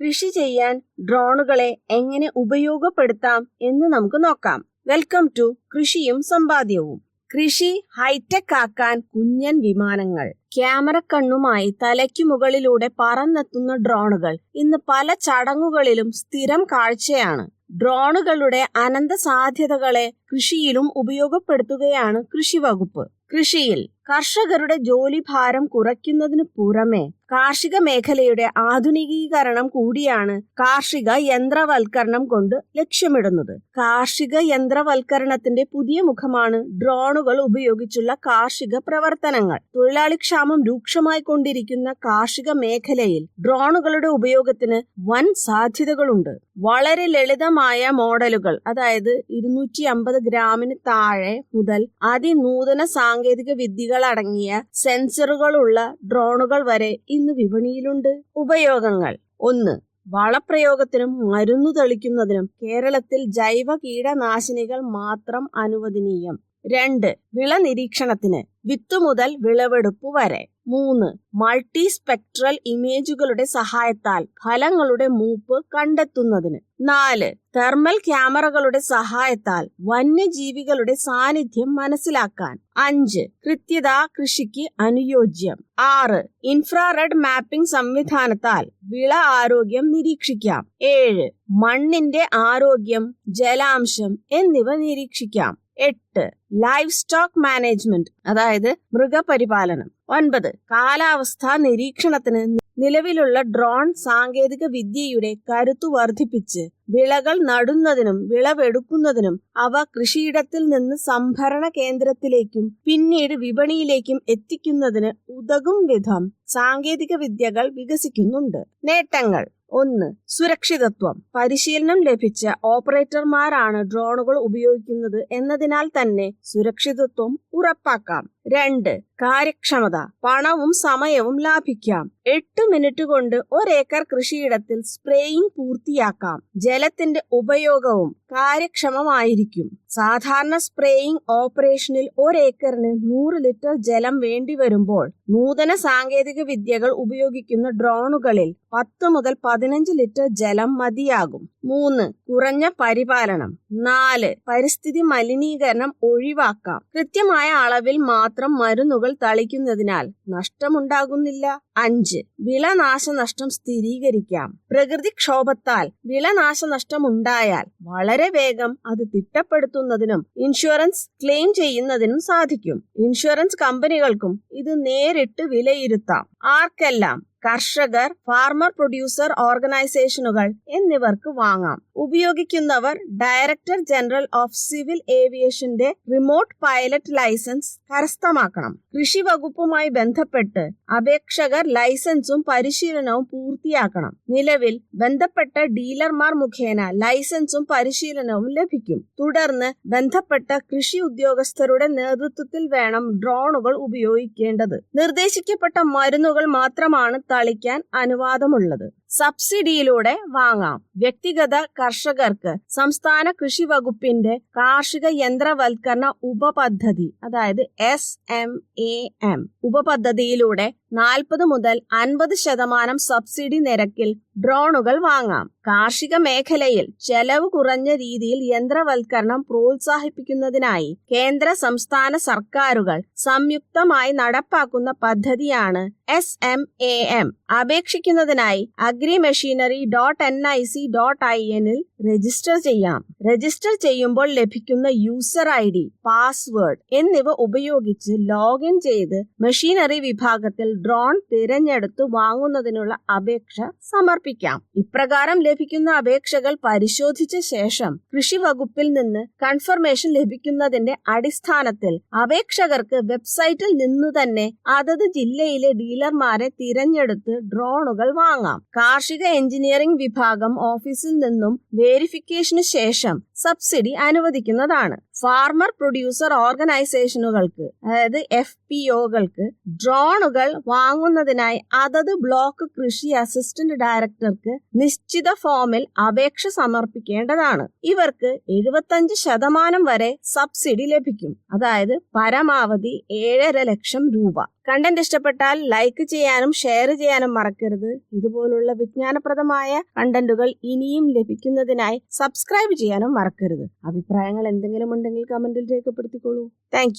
കൃഷി ചെയ്യാൻ ഡ്രോണുകളെ എങ്ങനെ ഉപയോഗപ്പെടുത്താം എന്ന് നമുക്ക് നോക്കാം. വെൽക്കം ടു കൃഷിയും സമ്പാദ്യവും. കൃഷി ഹൈടെക് ആക്കാൻ കുഞ്ഞൻ വിമാനങ്ങൾ. ക്യാമറ കണ്ണുമായി തലയ്ക്കു മുകളിലൂടെ പറന്നെത്തുന്ന ഡ്രോണുകൾ ഇന്ന് പല ചടങ്ങുകളിലും സ്ഥിരം കാഴ്ചയാണ്. ഡ്രോണുകളുടെ അനന്ത സാധ്യതകളെ കൃഷിയിലും ഉപയോഗപ്പെടുത്തുകയാണ് കൃഷി വകുപ്പ് കൃഷിയിൽ കർഷകരുടെ ജോലി ഭാരം കുറയ്ക്കുന്നതിന് പുറമെ കാർഷിക മേഖലയുടെ ആധുനികീകരണം കൂടിയാണ് കാർഷിക യന്ത്രവൽക്കരണം കൊണ്ട് ലക്ഷ്യമിടുന്നത്. കാർഷിക യന്ത്രവൽക്കരണത്തിന്റെ പുതിയ മുഖമാണ് ഡ്രോണുകൾ ഉപയോഗിച്ചുള്ള കാർഷിക പ്രവർത്തനങ്ങൾ. തൊഴിലാളിക്ഷാമം രൂക്ഷമായി കൊണ്ടിരിക്കുന്ന കാർഷിക മേഖലയിൽ ഡ്രോണുകളുടെ ഉപയോഗത്തിന് വൻ സാധ്യതകളുണ്ട്. വളരെ ലളിതമായ മോഡലുകൾ. അതായത് ഇരുന്നൂറ്റി അമ്പത് ഗ്രാമിന് താഴെ മുതൽ അതിനൂതന സാങ്കേതിക വിദ്യകൾ അടങ്ങിയ സെൻസറുകളുള്ള ഡ്രോണുകൾ വരെ ഇന്ന് വിപണിയിലുണ്ട്. ഉപയോഗങ്ങൾ. ഒന്ന് വളപ്രയോഗത്തിനും മരുന്നു തെളിക്കുന്നതിനും കേരളത്തിൽ ജൈവ കീടനാശിനികൾ മാത്രം അനുവദനീയം. രണ്ട് വിള നിരീക്ഷണത്തിന് വിത്തു മുതൽ വിളവെടുപ്പ് വരെ. മൂന്ന്. മൾട്ടി സ്പെക്ട്രൽ ഇമേജുകളുടെ സഹായത്താൽ ഫലങ്ങളുടെ മൂപ്പ് കണ്ടെത്തുന്നതിന്. നാല്. തെർമൽ ക്യാമറകളുടെ സഹായത്താൽ വന്യജീവികളുടെ സാന്നിധ്യം മനസ്സിലാക്കാൻ. അഞ്ച്. കൃത്യത കൃഷിക്ക് അനുയോജ്യം. ആറ്. ഇൻഫ്രാറെഡ് മാപ്പിംഗ് സംവിധാനത്താൽ വിള ആരോഗ്യം നിരീക്ഷിക്കാം. ഏഴ്. മണ്ണിന്റെ ആരോഗ്യം ജലാംശം എന്നിവ നിരീക്ഷിക്കാം. എട്ട്. ലൈഫ് സ്റ്റോക്ക് മാനേജ്മെന്റ് അതായത് മൃഗപരിപാലനം. ഒൻപത്. കാലാവസ്ഥാ നിരീക്ഷണത്തിന് നിലവിലുള്ള ഡ്രോൺ സാങ്കേതിക വിദ്യയുടെ കരുത്തു വർദ്ധിപ്പിച്ച് വിളകൾ നടുന്നതിനും വിളവെടുക്കുന്നതിനും അവ കൃഷിയിടത്തിൽ നിന്ന് സംഭരണ കേന്ദ്രത്തിലേക്കും പിന്നീട് വിപണിയിലേക്കും എത്തിക്കുന്നതിന് ഉതകും വിധം സാങ്കേതിക വിദ്യകൾ വികസിക്കുന്നുണ്ട്. നേട്ടങ്ങൾ. ഒന്ന് സുരക്ഷിതത്വം. പരിശീലനം ലഭിച്ച ഓപ്പറേറ്റർമാരാണ് ഡ്രോണുകൾ ഉപയോഗിക്കുന്നത് എന്നതിനാൽ തന്നെ സുരക്ഷിതത്വം ഉറപ്പാക്കാം. രണ്ട് കാര്യക്ഷമത. പണവും സമയവും ലാഭിക്കാം. എട്ട് മിനിറ്റ് കൊണ്ട് ഒരേക്കർ കൃഷിയിടത്തിൽ സ്പ്രേയിംഗ് പൂർത്തിയാക്കാം. ജലത്തിന്റെ ഉപയോഗവും കാര്യക്ഷമമായിരിക്കും. സാധാരണ സ്പ്രേയിംഗ് ഓപ്പറേഷനിൽ ഒരേക്കറിന് നൂറ് ലിറ്റർ ജലം വേണ്ടി വരുമ്പോൾ നൂതന സാങ്കേതിക വിദ്യകൾ ഉപയോഗിക്കുന്ന ഡ്രോണുകളിൽ പത്ത് മുതൽ പതിനഞ്ച് ലിറ്റർ ജലം മതിയാകും. മൂന്ന് കുറഞ്ഞ പരിപാലനം. നാല് പരിസ്ഥിതി മലിനീകരണം ഒഴിവാക്കാം. കൃത്യമായ അളവിൽ മാത്രം മരുന്നുകൾ തളിക്കുന്നതിനാൽ നഷ്ടമുണ്ടാകുന്നില്ല. അഞ്ച് വിളനാശനഷ്ടം സ്ഥിരീകരിക്കാം. പ്രകൃതിക്ഷോഭത്താൽ വിളനാശനഷ്ടം ഉണ്ടായാൽ വളരെ വേഗം അത് തിട്ടപ്പെടുത്തുന്നതിനും ഇൻഷുറൻസ് ക്ലെയിം ചെയ്യുന്നതിനും സാധിക്കും. ഇൻഷുറൻസ് കമ്പനികൾക്കും ഇത് നേരിട്ട് വിലയിരുത്താം. ആർക്കെല്ലാം കർഷകർ ഫാർമർ പ്രൊഡ്യൂസർ ഓർഗനൈസേഷനുകൾ എന്നിവർക്ക് വാങ്ങാം. ഉപയോഗിക്കുന്നവർ ഡയറക്ടർ ജനറൽ ഓഫ് സിവിൽ ഏവിയേഷന്റെ റിമോട്ട് പൈലറ്റ് ലൈസൻസ് കരസ്ഥമാക്കണം. കൃഷി വകുപ്പുമായി ബന്ധപ്പെട്ട് അപേക്ഷകർ ലൈസൻസും പരിശീലനവും പൂർത്തിയാക്കണം. നിലവിൽ ബന്ധപ്പെട്ട ഡീലർമാർ മുഖേന ലൈസൻസും പരിശീലനവും ലഭിക്കും. തുടർന്ന് ബന്ധപ്പെട്ട കൃഷി ഉദ്യോഗസ്ഥരുടെ നേതൃത്വത്തിൽ വേണം ഡ്രോണുകൾ ഉപയോഗിക്കേണ്ടത്. നിർദ്ദേശിക്കപ്പെട്ട മരുന്നുകൾ മാത്രമാണ് തളിക്കാൻ അനുവാദമുള്ളത്. സബ്സിഡിയിലൂടെ വാങ്ങാം. വ്യക്തിഗത കർഷകർക്ക് സംസ്ഥാന കൃഷി വകുപ്പിന്റെ കാർഷിക യന്ത്രവൽക്കരണ ഉപപദ്ധതി അതായത് എസ് എം എ എം ഉപപദ്ധതിയിലൂടെ നാൽപ്പത് മുതൽ അൻപത് ശതമാനം സബ്സിഡി നിരക്കിൽ ഡ്രോണുകൾ വാങ്ങാം. കാർഷിക മേഖലയിൽ ചെലവ് കുറഞ്ഞ രീതിയിൽ യന്ത്രവൽക്കരണം പ്രോത്സാഹിപ്പിക്കുന്നതിനായി കേന്ദ്ര സംസ്ഥാന സർക്കാരുകൾ സംയുക്തമായി നടപ്പാക്കുന്ന പദ്ധതിയാണ് S M A M അപേക്ഷിക്കുന്നതിനായി agri machinery dot N I C dot I എന്നിൽ രജിസ്റ്റർ ചെയ്യാം. രജിസ്റ്റർ ചെയ്യുമ്പോൾ ലഭിക്കുന്ന യൂസർ ഐ ഡി പാസ്വേഡ് എന്നിവ ഉപയോഗിച്ച് ലോഗിൻ ചെയ്ത് മെഷീനറി വിഭാഗത്തിൽ ഡ്രോൺ തിരഞ്ഞെടുത്ത് വാങ്ങുന്നതിനുള്ള അപേക്ഷ സമർപ്പിക്കാം. ഇപ്രകാരം ലഭിക്കുന്ന അപേക്ഷകൾ പരിശോധിച്ച ശേഷം കൃഷി വകുപ്പിൽ നിന്ന് കൺഫർമേഷൻ ലഭിക്കുന്നതിന്റെ അടിസ്ഥാനത്തിൽ അപേക്ഷകർക്ക് വെബ്സൈറ്റിൽ നിന്നു തന്നെ അതത് ജില്ലയിലെ ഡീലർമാരെ തിരഞ്ഞെടുത്ത് ഡ്രോണുകൾ വാങ്ങാം. കാർഷിക എഞ്ചിനീയറിംഗ് വിഭാഗം ഓഫീസിൽ നിന്നും വേരിഫിക്കേഷന് ശേഷം ശേഷം സബ്സിഡി അനുവദിക്കുന്നതാണ്. ഫാർമർ പ്രൊഡ്യൂസർ ഓർഗനൈസേഷനുകൾക്ക് അതായത് എഫ് പി ഒകൾക്ക് ഡ്രോണുകൾ വാങ്ങുന്നതിനായി അതത് ബ്ലോക്ക് കൃഷി അസിസ്റ്റന്റ് ഡയറക്ടർക്ക് നിശ്ചിത ഫോമിൽ അപേക്ഷ സമർപ്പിക്കേണ്ടതാണ്. ഇവർക്ക് എഴുപത്തഞ്ച് ശതമാനം വരെ സബ്സിഡി ലഭിക്കും. അതായത് പരമാവധി ഏഴര ലക്ഷം രൂപ. കണ്ടന്റ് ഇഷ്ടപ്പെട്ടാൽ ലൈക്ക് ചെയ്യാനും ഷെയർ ചെയ്യാനും മറക്കരുത്. ഇതുപോലുള്ള വിജ്ഞാനപ്രദമായ കണ്ടന്റുകൾ ഇനിയും ലഭിക്കുന്നതിനായി സബ്സ്ക്രൈബ് ചെയ്യാനും മറക്കരുത്. അഭിപ്രായങ്ങൾ എന്തെങ്കിലും ഉണ്ടെങ്കിൽ കമന്റിൽ രേഖപ്പെടുത്തിക്കോളൂ. താങ്ക്